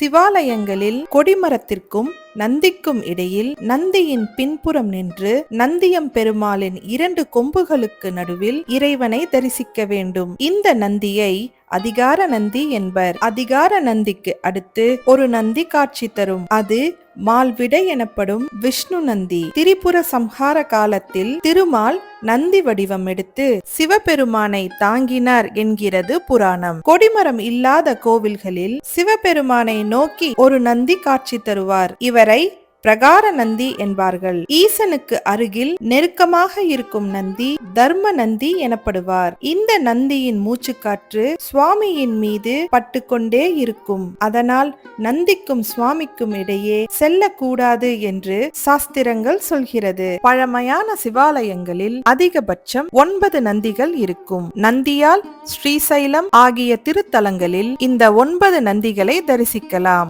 சிவாலயங்களில் கொடிமரத்திற்கும் நந்திக்கும் இடையில் நந்தியின் பின்புறம் நின்று நந்தியம் பெருமாளின் இரண்டு கொம்புகளுக்கு நடுவில் இறைவனை தரிசிக்க வேண்டும். இந்த நந்தியை அதிகார நந்தி என்பர். அதிகார நந்திக்கு அடுத்து ஒரு நந்தி காட்சி தரும். அது மால்விடை எனப்படும் விஷ்ணு நந்தி. திரிபுர சம்ஹார காலத்தில் திருமால் நந்தி வடிவம் எடுத்து சிவபெருமானை தாங்கினார் என்கிறது புராணம். கொடிமரம் இல்லாத கோவில்களில் சிவபெருமானை நோக்கி ஒரு நந்தி காட்சி தருவார். இவரை பிரகார நந்தி என்பார்கள். ஈசனுக்கு அருகில் நெருக்கமாக இருக்கும் நந்தி தர்ம நந்தி எனப்படுவார். இந்த நந்தியின் மூச்சுக்காற்று சுவாமியின் மீது பட்டுக்கொண்டே இருக்கும். அதனால் நந்திக்கும் சுவாமிக்கும் இடையே செல்லக்கூடாது என்று சாஸ்திரங்கள் சொல்கிறது. பழமையான சிவாலயங்களில் அதிகபட்சம் ஒன்பது நந்திகள் இருக்கும். நந்தியால் ஸ்ரீசைலம் ஆகிய திருத்தலங்களில் இந்த ஒன்பது நந்திகளை தரிசிக்கலாம்.